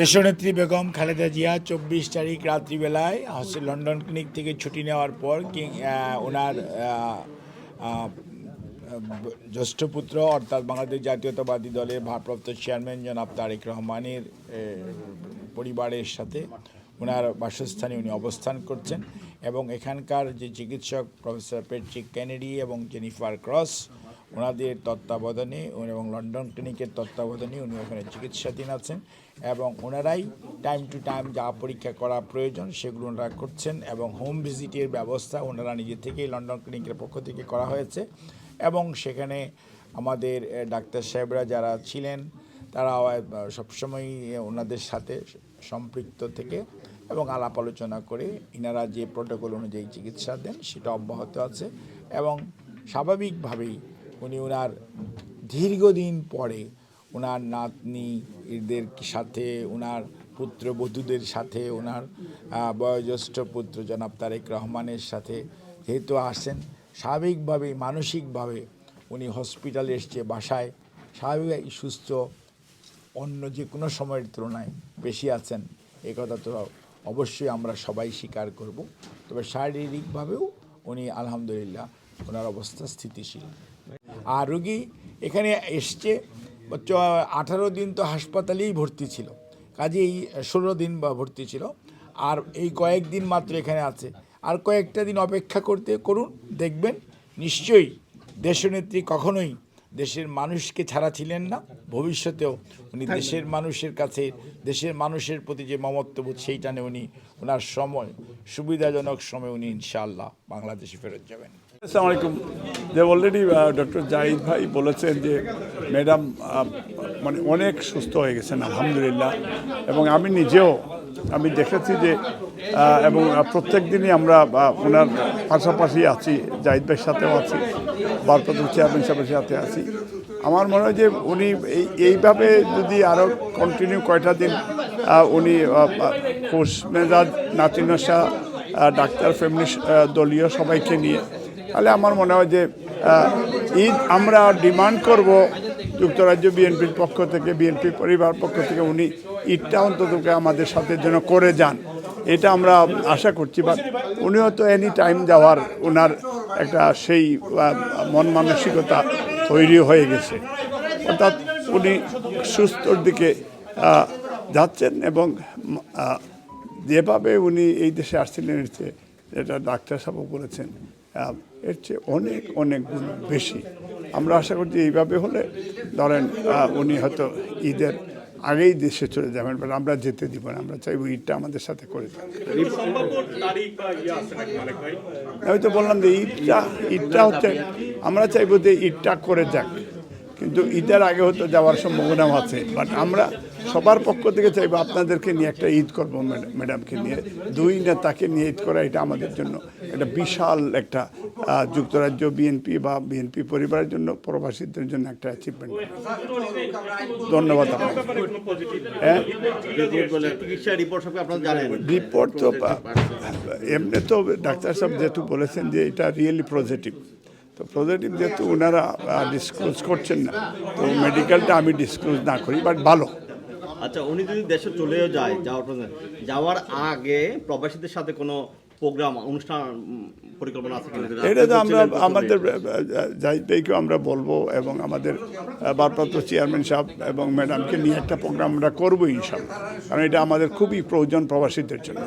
দেশনেত্রী বেগম খালেদা জিয়া চব্বিশ তারিখ রাত্রিবেলায় হচ্ছে লন্ডন ক্লিনিক থেকে ছুটি নেওয়ার পর ওনার জ্যেষ্ঠ পুত্র অর্থাৎ বাংলাদেশ জাতীয়তাবাদী দলের ভারপ্রাপ্ত চেয়ারম্যান জনাব তারেক রহমানের পরিবারের সাথে ওনার বাসস্থানে উনি অবস্থান করছেন এবং এখানকার যে চিকিৎসক প্রফেসর পেট্রিক কেনেডি এবং জেনিফার ক্রস ওনাদের তত্ত্বাবধানে এবং লন্ডন ক্লিনিকের তত্ত্বাবধানে উনি ওখানে চিকিৎসাধীন আছেন এবং ওনারাই টাইম টু টাইম যা পরীক্ষা করা প্রয়োজন সেগুলো ওনারা করছেন এবং হোম ভিজিটের ব্যবস্থা ওনারা নিজে থেকেই লন্ডন ক্লিনিকের পক্ষ থেকে করা হয়েছে এবং সেখানে আমাদের ডাক্তার সাহেবরা যারা ছিলেন তারা আহ, সবসময়ই ওনাদের সাথে সম্পৃক্ত থেকে এবং আলাপ আলোচনা করে ইনারা যে প্রোটোকল অনুযায়ী চিকিৎসা দেন সেটা অব্যাহত আছে এবং স্বাভাবিকভাবেই উনি ওনার দীর্ঘদিন পরে ওনার নাতনি এদের সাথে, ওনার পুত্রবধূদের সাথে, ওনার বয়োজ্যেষ্ঠ পুত্র জনাব তারেক রহমানের সাথে যেহেতু আসেন, স্বাভাবিকভাবে, মানসিকভাবে উনি হসপিটালে এসছে বাসায় স্বাভাবিক সুস্থ, অন্য যে কোনো সময়ের তুলনায় বেশি আছেন, এ কথা তো অবশ্যই আমরা সবাই স্বীকার করব। তবে শারীরিকভাবেও উনি আলহামদুলিল্লাহ ওনার অবস্থা স্থিতিশীল। আর রুগী এখানে এসছে আঠারো দিন তো হাসপাতালেই ভর্তি ছিল। কাজেই ষোলো দিন বা ভর্তি ছিল। আর এই কয়েকদিন মাত্র এখানে আছে। আর কয়েকটা দিন অপেক্ষা করতে করুন দেখবেন নিশ্চয়ই দেশনেত্রী কখনোই দেশের মানুষকে ছাড়া ছিলেন না। ভবিষ্যতেও উনি দেশের মানুষের কাছে দেশের মানুষের প্রতি যে মমত্ববোধ সেইটানে উনি ওনার সময় সুবিধাজনক সময় উনি ইনশাআল্লাহ বাংলাদেশে ফেরত যাবেন। আসসালামু আলাইকুম। যে অলরেডি ডক্টর জাহিদ ভাই বলেছেন যে ম্যাডাম মানে অনেক সুস্থ হয়ে গেছেন, আলহামদুলিল্লাহ। এবং আমি নিজেও, আমি দেখেছি যে এবং প্রত্যেক দিনই আমরা ওনার পাশাপাশি আছি, জাহিদ ভাইয়ের সাথেও আছি ভারপ্রাপ্ত চেয়ারম্যান সাহেবের সাথে আছি। আমার মনে হয় যে, উনি এই, এইভাবে যদি আরও কন্টিনিউ কয়টা দিন উনি খুশ মেজাজ, নাতিনশা ডাক্তার ফ্যামিলি দলীয় সবাইকে নিয়ে তাহলে আমার মনে হয় যে ঈদ আমরা ডিমান্ড করব যুক্তরাজ্য বিএনপির পক্ষ থেকে, বিএনপি পরিবার পক্ষ থেকে উনি ঈদটা অন্তত আমাদের সাথে যেন করে যান। এটা আমরা আশা করছি, বা উনি হয়তো এনি টাইম যাওয়ার ওনার একটা সেই মন মানসিকতা তৈরি হয়ে গেছে। অর্থাৎ উনি সুস্থর দিকে যাচ্ছেন এবং যেভাবে উনি এই দেশে আসছিলেন চেয়ে ডাক্তার সাহেব বলেছেন। এর চেয়ে অনেক অনেক গুণ বেশি। আমরা আশা করছি এইভাবে হলে, ধরেন উনি হয়তো ঈদের আগেই দেশে চলে যাবেন বাট আমরা যেতে দিব না, আমরা চাইব ঈদটা আমাদের সাথে করে আমি তো বললাম যে ঈদটা ঈদটা হচ্ছে, আমরা চাইব যে ঈদটা করে যাক, কিন্তু ঈদের আগে হয়তো যাওয়ার সম্ভাবনাও আছে বাট আমরা সবার পক্ষ থেকে চাইব আপনাদেরকে নিয়ে একটা ঈদ করব ম্যাডাম- ম্যাডামকে নিয়ে। দুই নেতাকে নিয়ে ঈদ করা এটা আমাদের জন্য একটা বিশাল একটা যুক্তরাজ্য বিএনপি বা বিএনপি পরিবারের জন্য প্রবাসীদের জন্য একটা অ্যাচিভমেন্ট ধন্যবাদ আপনাকে। হ্যাঁ? রিপোর্ট তো এমনি তো ডাক্তার সাহেব যেহেতু বলেছেন যে এটা রিয়েলি পজিটিভ তো পজিটিভ যেহেতু ওনারা ডিসক্লোজ করছেন না। তো মেডিকেলটা আমি ডিসক্লোজ না করি বাট ভালো। আচ্ছা উনি যদি দেশে চলেও যায়, যাওয়ার যাওয়ার আগে প্রবাসীদের সাথে কোনো প্রোগ্রাম, অনুষ্ঠান পরিকল্পনা আছে এটা তো আমরা আমাদের যাইতেই ভাইকেও আমরা বলব এবং আমাদের ভারপ্রাপ্ত চেয়ারম্যান সাহেব এবং ম্যাডামকে নিয়ে একটা প্রোগ্রাম আমরা করব ইনশাল্লাহ কারণ এটা আমাদের খুবই প্রয়োজন প্রবাসীদের জন্য।